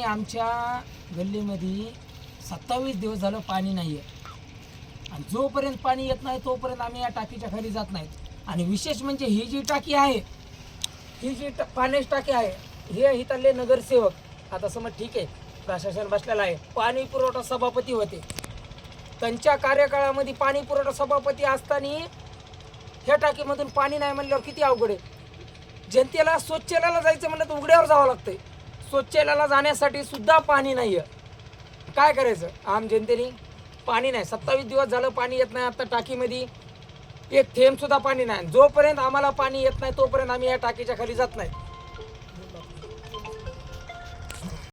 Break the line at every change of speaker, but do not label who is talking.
आणि आमच्या गल्लीमध्ये सत्तावीस दिवस झालं पाणी नाही आहे आणि जोपर्यंत पाणी येत नाही तोपर्यंत आम्ही या टाकीच्या खाली जात नाहीत. आणि विशेष म्हणजे ही जी टाकी आहे ही जी टा पाण्याची टाकी आहे हे हिताले नगरसेवक आता समज ठीक आहे प्रशासन बसलेलं आहे पाणी पुरवठा सभापती होते. त्यांच्या कार्यकाळामध्ये पाणी पुरवठा सभापती असताना ह्या टाकीमधून पाणी नाही म्हणल्यावर किती अवघड आहे? जनतेला स्वच्छेला जायचं म्हणलं तर उघड्यावर जावं लागतंय. स्वच्छेला जाण्यासाठी सुद्धा पाणी नाही आहे काय करायचं? आम जनतेने पाणी नाही. सत्तावीस दिवस झालं पाणी येत नाही आता टाकीमध्ये. एक थेंबसुद्धा पाणी नाही. जोपर्यंत आम्हाला पाणी येत नाही तोपर्यंत आम्ही या टाकीच्या खाली जात नाही.